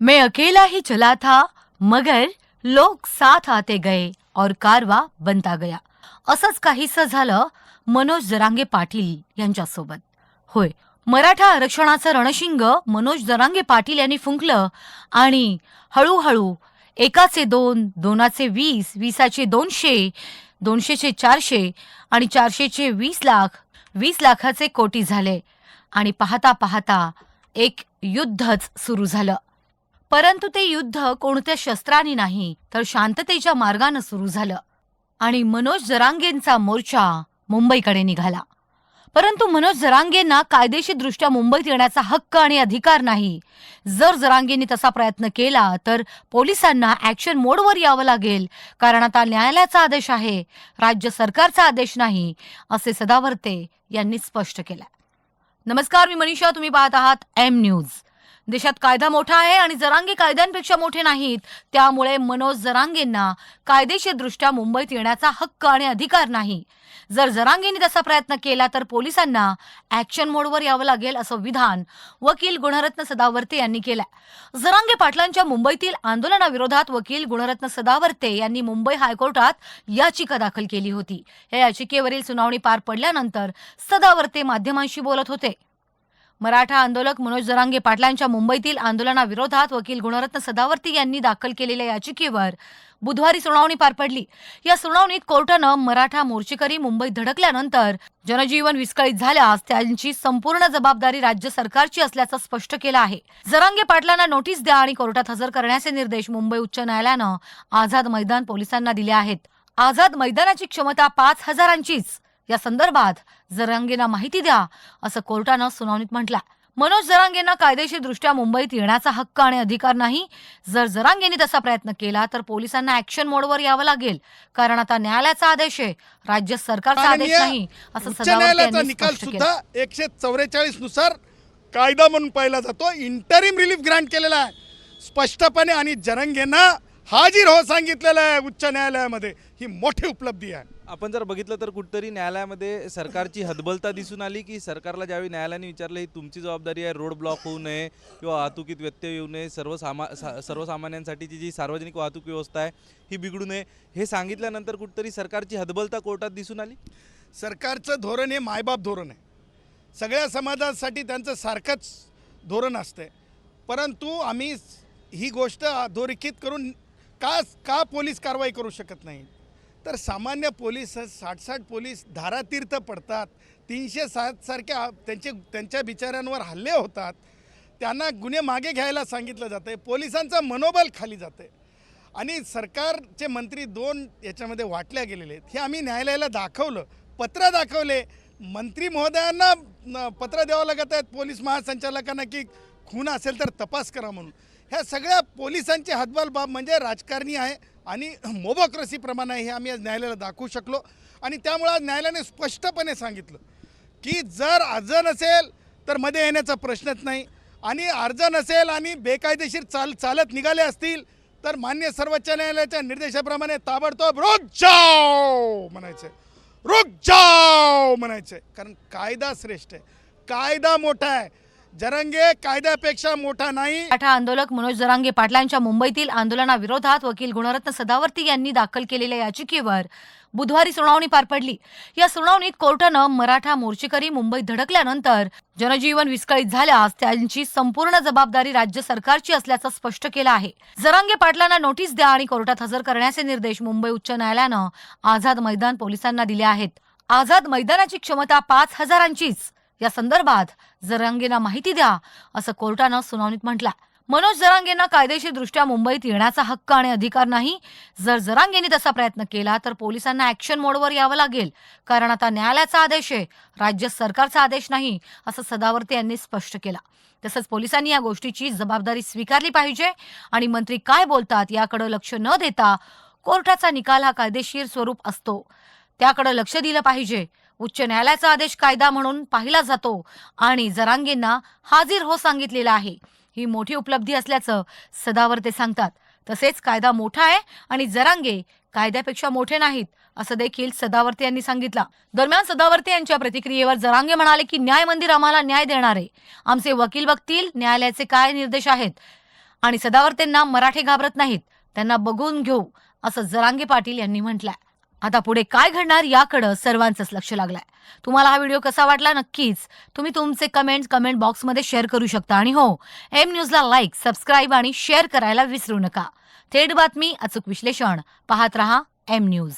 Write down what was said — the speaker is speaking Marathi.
मैं अकेला ही चला था मगर लोक साथ आते गए और कारवा बनता गया। असंच काहीसं झालं मनोज जरांगे पाटील यांच्यासोबत. होय मराठा आरक्षणाचं रणशिंग मनोज जरांगे पाटील यांनी फुंकलं आणि हळूहळू एकाचे दोन दोनाचे वीस वीसाचे दोनशे दोनशेचे चारशे आणि चारशेचे वीस लाख वीस लाखाचे कोटी झाले. आणि पाहता पाहता एक युद्धच सुरू झालं. परंतु ते युद्ध कोणत्या शस्त्रांनी नाही तर शांततेच्या मार्गानं सुरू झालं. आणि मनोज जरांगेंचा मोर्चा मुंबईकडे निघाला. परंतु मनोज जरांगेंना कायदेशीरदृष्ट्या मुंबईत येण्याचा हक्क आणि अधिकार नाही. जर जरांगेंनी तसा प्रयत्न केला तर पोलिसांना ॲक्शन मोडवर यावं लागेल कारण आता न्यायालयाचा आदेश आहे राज्य सरकारचा आदेश नाही असे सदावर्ते यांनी स्पष्ट केलं. नमस्कार मी मनीषा तुम्ही पाहत आहात एम न्यूज देशात कायदा मोठा आहे आणि जरांगे कायद्यांपेक्षा मोठे नाहीत. त्यामुळे मनोज जरांगेंना कायदेशीरदृष्ट्या मुंबईत येण्याचा हक्क आणि अधिकार नाही. जर जरांगेंनी तसा प्रयत्न केला तर पोलिसांना ऍक्शन मोडवर यावं लागेल असं विधान वकील गुणरत्न सदावर्ते यांनी केलं जरांगे पाटलांच्या मुंबईतील आंदोलनाविरोधात वकील गुणरत्न सदावर्ते यांनी मुंबई हायकोर्टात याचिका दाखल केली होती. या याचिकेवरील सुनावणी पार पडल्यानंतर सदावर्ते माध्यमांशी बोलत होते. मराठा आंदोलक मनोज जरांगे पाटलांच्या मुंबईतील आंदोलनाविरोधात वकील गुणरत्न सदावर्ती यांनी दाखल केलेल्या याचिकेवर बुधवारी सुनावणी पार पडली. या सुनावणीत कोर्टानं मराठा मोर्चेकरी मुंबईत धडकल्यानंतर जनजीवन विस्कळीत झाल्यास त्यांची संपूर्ण जबाबदारी राज्य सरकारची असल्याचं स्पष्ट केलं आहे. जरांगे पाटलांना नोटीस द्या आणि कोर्टात हजर करण्याचे निर्देश मुंबई उच्च न्यायालयानं आझाद मैदान पोलिसांना दिले आहेत. आझाद मैदानाची क्षमता पाच हजारांचीच. या संदर्भात जरांगेंना माहिती द्या असं कोर्टानं सुनावणीत म्हटलं मनोज जरांगेंना कायदेशीरदृष्ट्या मुंबईत येण्याचा हक्क आणि अधिकार नाही. जर जरांगेंनी तसा प्रयत्न केला तर पोलिसांना ऍक्शन मोडवर यावं लागेल. कारण आता न्यायालयाचा आदेश आहे राज्य सरकारचा आदेश नाही असं न्यायालयाचा निकाल सुद्धा एकशे चौवेचाळीसनुसार कायदा म्हणून पाहिला जातो. इंटरिम रिलीफ ग्रांट केलेला आहे. स्पष्टपणे आणि जरंगेंना हाजीर हो सांगितलेलं आहे उच्च न्यायालयामध्ये. ही मोठी उपलब्धी आहे. आपण जर बघितलं तर कुठतरी न्यायालयामध्ये सरकारची हतबलता दिसून आली की सरकारला ज्यावेळी न्यायालयाने विचारलं ही तुमची जबाबदारी आहे रोड ब्लॉक होऊ नये किंवा वाहतुकीत व्यत्यय येऊ नये सर्वसामा सा- सर्वसामान्यांसाठीची जी सार्वजनिक वाहतूक व्यवस्था आहे ही बिघडू नये हे सांगितल्यानंतर कुठतरी सरकारची हतबलता कोर्टात दिसून आली? सरकारचं धोरण हे मायबाप धोरण आहे. सगळ्या समाजासाठी त्यांचं सारखंच धोरण असते परंतु आम्ही ही गोष्ट अधोरेखित करून का का पोलीस कारवाई करू शकत नाही? तर सामान्य पोलीस साठ साठ पोलीस धारातीर्थ पडतात. तीनशे सात सारख्या त्यांचे त्यांच्या बिचाऱ्यांवर हल्ले होतात. त्यांना गुन्हे मागे घ्यायला सांगितलं जातं आहे पोलिसांचं मनोबल खाली जातं आहे आणि सरकारचे मंत्री दोन याच्यामध्ये वाटल्या गेलेले आहेत. हे आम्ही न्यायालयाला दाखवलं. पत्र दाखवले. मंत्री महोदयांना पत्र द्यावं लागत आहेत पोलीस महासंचालकांना की खून असेल तर तपास करा म्हणून. ह्या सगळ्या पोलिसांचे हातबाल बाब म्हणजे राजकारणी आहे आणि मोबोक्रेसीप्रमाणे हे आम्ही आज न्यायालयाला दाखवू शकलो. आणि त्यामुळे आज न्यायालयाने स्पष्टपणे सांगितलं की जर अर्ज नसेल तर मध्ये येण्याचा प्रश्नच नाही. आणि अर्ज नसेल आणि बेकायदेशीर चाल चालत निघाले असतील तर मान्य सर्वोच्च न्यायालयाच्या निर्देशाप्रमाणे ताबडतोब रुक जाओ म्हणायचे. रुक जाओ म्हणायचे. कारण कायदा श्रेष्ठ आहे. कायदा मोठा आहे. जरंगे कायद्यापेक्षा मोठा नाही. मराठा आंदोलक मनोज जरांगे पाटलांच्या मुंबईतील आंदोलनाविरोधात वकील गुणरत्न सदावर्ती यांनी दाखल केलेल्या याचिकेवर बुधवारी सुनावणी पार पडली. या सुनावणीत कोर्टानं मराठा मोर्चेकरी मुंबईत धडकल्यानंतर जनजीवन विस्कळीत झाल्यास त्यांची संपूर्ण जबाबदारी राज्य सरकारची असल्याचं स्पष्ट केलं आहे. जरांगे पाटलांना नोटीस द्या आणि कोर्टात हजर करण्याचे निर्देश मुंबई उच्च न्यायालयानं आझाद मैदान पोलिसांना दिले आहेत. आझाद मैदानाची क्षमता पाच हजारांचीच. या संदर्भात जरांगेंना माहिती द्या असं कोर्टानं सुनावणीत म्हटलं. मनोज जरांगेंना कायदेशीरदृष्ट्या मुंबईत येण्याचा हक्क आणि अधिकार नाही. जर जरांगेंनी तसा प्रयत्न केला तर पोलिसांना ऍक्शन मोडवर यावं लागेल कारण आता न्यायालयाचा आदेश आहे राज्य सरकारचा आदेश नाही असं सदावर्ते यांनी स्पष्ट केला. तसंच पोलिसांनी या गोष्टीची जबाबदारी स्वीकारली पाहिजे आणि मंत्री काय बोलतात याकडे लक्ष न देता कोर्टाचा निकाल हा कायदेशीर स्वरूप असतो. त्याकडे लक्ष दिलं पाहिजे. उच्च न्यायालयाचा आदेश कायदा म्हणून पाहिला जातो आणि जरांगेंना हाजीर हो सांगितलेला आहे. ही मोठी उपलब्धी असल्याचं सदावर्ते सांगतात. तसेच कायदा मोठा आहे आणि जरांगे कायद्यापेक्षा मोठे नाहीत असं देखील सदावर्ते यांनी सांगितलं. दरम्यान सदावर्ते यांच्या प्रतिक्रियेवर जरांगे म्हणाले की न्याय मंदिर आम्हाला न्याय देणार. आहे आमचे वकील बघतील न्यायालयाचे काय निर्देश आहेत. आणि सदावर्तेंना मराठे घाबरत नाहीत. त्यांना बघून घेऊ असं जरांगे पाटील यांनी म्हटलंय. आता पुढे काय घडणार याकडं सर्वांचंच लक्ष लागलंय. तुम्हाला हा व्हिडिओ कसा वाटला नक्कीच तुम्ही तुमचे कमेंट्स कमेंट बॉक्समध्ये शेअर करू शकता. आणि हो एम न्यूजला लाईक सबस्क्राईब आणि शेअर करायला विसरू नका. थेट बातमी अचूक विश्लेषण. पाहत रहा एम न्यूज